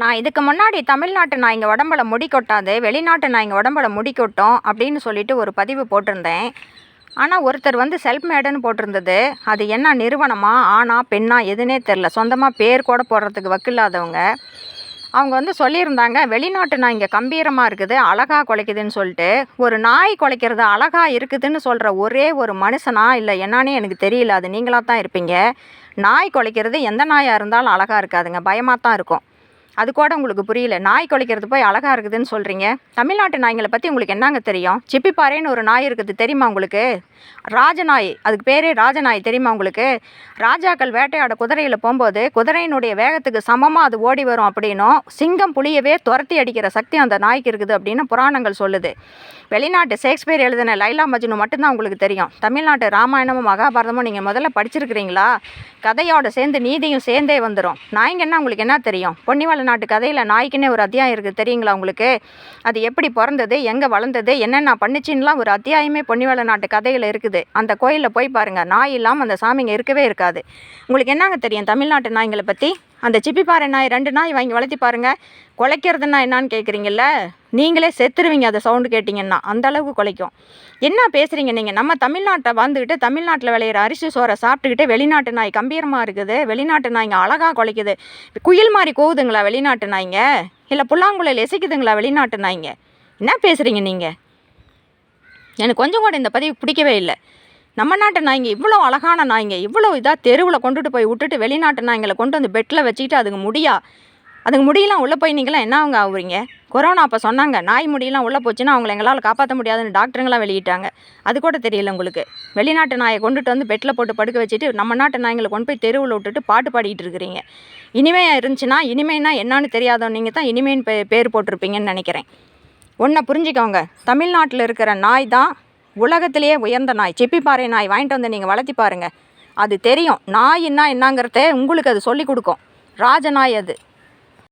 நான் இதுக்கு முன்னாடி தமிழ்நாட்டு இங்கே உடம்புல முடி கொட்டாது வெளிநாட்டு நாய்ங்க உடம்புல முடி கொட்டும் அப்படின்னு சொல்லிட்டு ஒரு பதிவு போட்டிருந்தேன். ஆனால் ஒருத்தர் வந்து செல்ஃப் மேடுன்னு போட்டிருந்தது. அது என்ன நிறுவனமா ஆனா பெண்ணா எதுனே தெரில சொந்தமாக பேர் கூட போடுறதுக்கு வக்கில்லாதவங்க அவங்க வந்து சொல்லியிருந்தாங்க வெளிநாட்டு நாய்ங்க கம்பீரமாக இருக்குது அழகாக குலைக்குதுன்னு சொல்லிட்டு. ஒரு நாய் குலைக்கிறது அழகாக இருக்குதுன்னு சொல்கிற ஒரே ஒரு மனுஷனா இல்லை என்னன்னே எனக்கு தெரியல. அது நீங்களாக தான் இருப்பீங்க. நாய் குலைக்கிறது எந்த நாயாக இருந்தாலும் அழகாக இருக்காதுங்க. பயமாக தான் இருக்கும். அது கூட உங்களுக்கு புரியல. நாய் குலைக்கிறது போய் அழகாக இருக்குதுன்னு சொல்கிறீங்க தமிழ்நாட்டு நாய்களை பற்றி உங்களுக்கு என்னங்க தெரியும்? சிப்பிப்பாறைன்னு ஒரு நாய் இருக்குது தெரியுமா உங்களுக்கு? ராஜநாய் அதுக்கு பேரே ராஜநாய் தெரியுமா உங்களுக்கு? ராஜாக்கள் வேட்டையாட குதிரையில் போகும்போது குதிரையினுடைய வேகத்துக்கு சமமாக அது ஓடி வரும் அப்படின்னும் சிங்கம் புலியவே துரத்தி அடிக்கிற சக்தி அந்த நாய்க்கு இருக்குது அப்படின்னு புராணங்கள் சொல்லுது. வெளிநாட்டு ஷேக்ஸ்பியர் எழுதின லைலா மஜ்னு மட்டும்தான் உங்களுக்கு தெரியும். தமிழ்நாட்டு ராமாயணமும் மகாபாரதமும் நீங்கள் முதல்ல படிச்சிருக்கிறீங்களா? கதையோட சேர்ந்து நீதியும் சேர்ந்தே வந்துடும் நாய்ங்க என்ன உங்களுக்கு என்ன தெரியும்? பொன்னிவள நாட்டு கதையில் நாய்க்குன்னே ஒரு அத்தியாயம் இருக்குது தெரியுங்களா உங்களுக்கு? அது எப்படி பிறந்தது? எங்கே வளர்ந்தது? என்னென்ன பண்ணுச்சின்லாம் ஒரு அத்தியாயமே பொன்னிவள நாட்டு கதையில் இருக்குது. அந்த கோயிலில் போய் பாருங்கள் நாய் இல்லாமல் அந்த சாமிங்க இருக்கவே இருக்காது. உங்களுக்கு என்னங்க தெரியும் தமிழ்நாட்டு நாய்ங்களை பற்றி அந்த சிப்பிப்பாறை நாய் ரெண்டு நாய் வாங்கி வளர்த்தி பாருங்கள் குலைக்கிறதுனா என்னான்னு கேட்குறீங்கல்ல நீங்களே செத்துருவீங்க அதை சவுண்டு கேட்டிங்கன்னா. அந்தளவுக்கு குலைக்கும். என்ன பேசுகிறீங்க நீங்கள் நம்ம தமிழ்நாட்டை வந்துக்கிட்டு தமிழ்நாட்டில் விளையிற அரிசி சோறை சாப்பிட்டுக்கிட்டு வெளிநாட்டு நாய் கம்பீரமாக இருக்குது. வெளிநாட்டு நாய்ங்க அழகாக குலைக்குது. குயில் மாதிரி கோவுதுங்களா வெளிநாட்டு நாய்ங்க? இல்லை புல்லாங்குழல் எசைக்குதுங்களா வெளிநாட்டு நாய்ங்க? என்ன பேசுகிறீங்க நீங்கள் எனக்கு கொஞ்சம் கூட இந்த பதிவு பிடிக்கவே இல்லை. நம்ம நாட்டு நாய்ங்க இவ்வளோ அழகான நாய்ங்க இவ்வளோ இதாக தெருவில் கொண்டுட்டு போய் விட்டுட்டு வெளிநாட்டு நாய்ங்களை கொண்டு வந்து பெட்டில் வச்சுக்கிட்டு அதுங்க முடியா? அதுங்க முடியெல்லாம் உள்ளே போய் நீங்களாம் என்ன அவங்க ஆகுறீங்க கொரோனா அப்போ சொன்னாங்க நாய் முடியெல்லாம் உள்ளே போச்சுன்னா அவங்கள எங்களால் காப்பாற்ற முடியாதுன்னு டாக்டருங்களாம் வெளியிட்டாங்க. அது கூட தெரியல உங்களுக்கு. வெளிநாட்டு நாயை கொண்டுட்டு வந்து பெட்டில் போட்டு படுக்க வச்சுட்டு நம்ம நாட்டு நாய்ங்களை கொண்டு போய் தெருவில் விட்டுட்டு பாட்டு பாடிக்கிட்டு இருக்கிறீங்க. இனிமே இருந்துச்சுன்னா இனிமேனா என்னான்னு தெரியாதவங்க நீங்கள் தான் இனிமேன்னு பே பேர் போட்டிருப்பீங்கன்னு நினைக்கிறேன். ஒன்றை புரிஞ்சுக்கோங்க. தமிழ்நாட்டில் இருக்கிற நாய் தான் உலகத்திலேயே உயர்ந்த நாய். சிப்பிப்பாறை நாய் வாங்கிட்டு வந்து நீங்கள் வளர்த்தி பாருங்கள் அது தெரியும். நாயின்னா என்னங்கிறத உங்களுக்கு அது சொல்லி கொடுக்கும். ராஜநாய் அது.